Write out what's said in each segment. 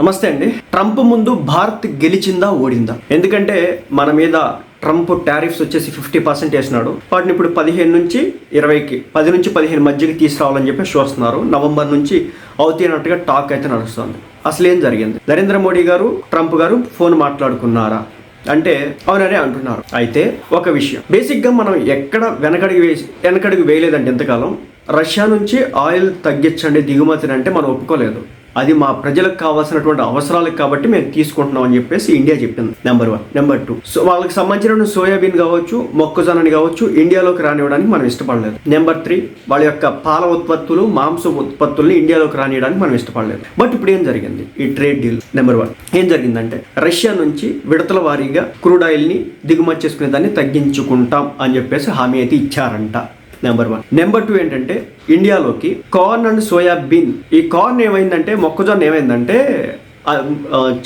నమస్తే అండి. ట్రంప్ ముందు భారత్ గెలిచిందా ఓడిందా? ఎందుకంటే మన మీద ట్రంప్ టారిఫ్స్ వచ్చేసి ఫిఫ్టీ పర్సెంట్ వేసినాడు. వాటిని ఇప్పుడు పదిహేను నుంచి ఇరవైకి పది నుంచి పదిహేను మధ్యకి తీసుకురావాలని చెప్పి చూస్తున్నారు నవంబర్ నుంచి అవుతున్నట్టుగా టాక్ అయితే నడుస్తుంది. అసలు ఏం జరిగింది? నరేంద్ర మోడీ గారు ట్రంప్ గారు ఫోన్ మాట్లాడుకున్నారా? అంటే అవుననే అంటున్నారు. అయితే ఒక విషయం. బేసిక్గా మనం ఎక్కడ వెనకడికి వేసి వెనకడికి వేయలేదంటే ఎంతకాలం? రష్యా నుంచి ఆయిల్ తగ్గించండి దిగుమతిని అంటే మనం ఒప్పుకోలేదు. అది మా ప్రజలకు కావాల్సినటువంటి అవసరాలకు కాబట్టి మేము తీసుకుంటున్నాం అని చెప్పేసి ఇండియా చెప్పింది number one. Number two. So వాళ్ళకి సంబంధించిన సోయాబీన్ కావచ్చు మొక్కజొన్నని కావచ్చు ఇండియాలోకి రానివ్వడానికి మనం ఇష్టపడలేదు. నెంబర్ త్రీ వాళ్ళ యొక్క పాల ఉత్పత్తులు మాంస ఉత్పత్తుల్ని ఇండియాలోకి రానియడానికి మనం ఇష్టపడలేదు. బట్ ఇప్పుడు ఏం జరిగింది? ఈ ట్రేడ్ డీల్ నెంబర్ వన్. ఏం జరిగిందంటే రష్యా నుంచి విడతల వారీగా క్రూడ్ ఆయిల్ని దిగుమతి చేసుకునే దాన్ని తగ్గించుకుంటాం అని చెప్పేసి హామీ అయితే ఇచ్చారంట. నెంబర్ వన్ నెంబర్ టూ ఏంటంటే ఇండియాలోకి కార్న్ అండ్ సోయాబీన్ ఈ కార్న్ ఏమైందంటే మొక్కజొన్న ఏమైందంటే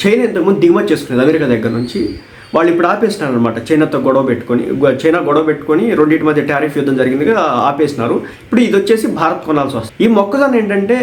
చైనా ఇంతకుముందు దిగుమతి చేసుకునేది అమెరికా దగ్గర నుంచి. వాళ్ళు ఇప్పుడు ఆపేసినారు అనమాట చైనాతో గొడవ పెట్టుకొని చైనా గొడవ పెట్టుకొని రెండింటి మధ్య టారిఫ్ యుద్ధం జరిగిందిగా ఆపేసినారు. ఇప్పుడు ఇది వచ్చేసి భారత్ కొనాల్సి వస్తుంది. ఈ మొక్కజొన్న ఏంటంటే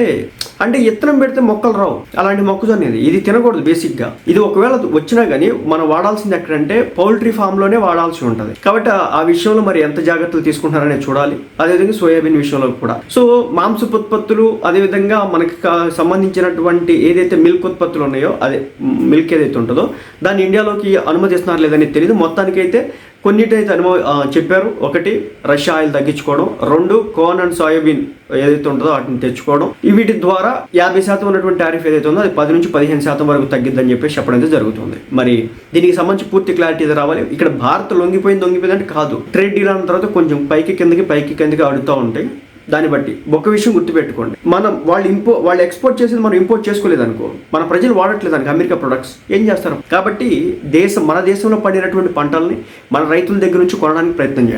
అంటే ఇత్తనం పెడితే మొక్కలు రావు. అలాంటి మొక్కజొన్న ఇది ఇది తినకూడదు బేసిక్గా. ఇది ఒకవేళ వచ్చినా కానీ మనం వాడాల్సింది ఎక్కడంటే పౌల్ట్రీ ఫామ్లోనే వాడాల్సి ఉంటుంది. కాబట్టి ఆ- విషయంలో మరి ఎంత జాగ్రత్తలు తీసుకుంటున్నారనే చూడాలి. అదేవిధంగా సోయాబీన్ విషయంలో కూడా. సో మాంసపు ఉత్పత్తులు అదేవిధంగా మనకి సంబంధించినటువంటి ఏదైతే మిల్క్ ఉత్పత్తులు ఉన్నాయో అదే మిల్క్ ఏదైతే ఉంటుందో దాన్ని ఇండియాలోకి అనుమతిస్తున్నారు లేదని తెలియదు మొత్తానికైతే కొన్నిటైతే అనుభవ చెప్పారు. ఒకటి రష్యా ఆయిల్ తగ్గించుకోవడం. రెండు కోన్ అండ్ సోయాబీన్ ఏదైతే ఉంటుందో వాటిని తెచ్చుకోవడం. వీటి ద్వారా యాభై శాతం ఉన్నటువంటి టారిఫ్ ఏదైతే ఉందో అది పది నుంచి పదిహేను శాతం వరకు తగ్గిద్దని చెప్పేసి చెప్పడం జరుగుతుంది. మరి దీనికి సంబంధించి పూర్తి క్లారిటీ రావాలి. ఇక్కడ భారత్ లొంగిపోయింది లొంగిపోయింది అంటే కాదు. ట్రేడ్ డీల్ అన్న తర్వాత కొంచెం పైకి కిందకి పైకి కిందకి ఆడుతూ ఉంటాయి దాన్ని బట్టి ఒక విషయం గుర్తుపెట్టుకోండి. మనం వాళ్ళు ఇంపో వాళ్ళు ఎక్స్పోర్ట్ చేసేది మనం ఇంపోర్ట్ చేసుకోలేదు అనుకో మన ప్రజలు వాడట్లేదు అనుకో అమెరికా ప్రొడక్ట్స్ ఏం చేస్తారు? కాబట్టి దేశం మన దేశంలో పండినటువంటి పంటల్ని మన రైతుల దగ్గర నుంచి కొనడానికి ప్రయత్నం చేయండి.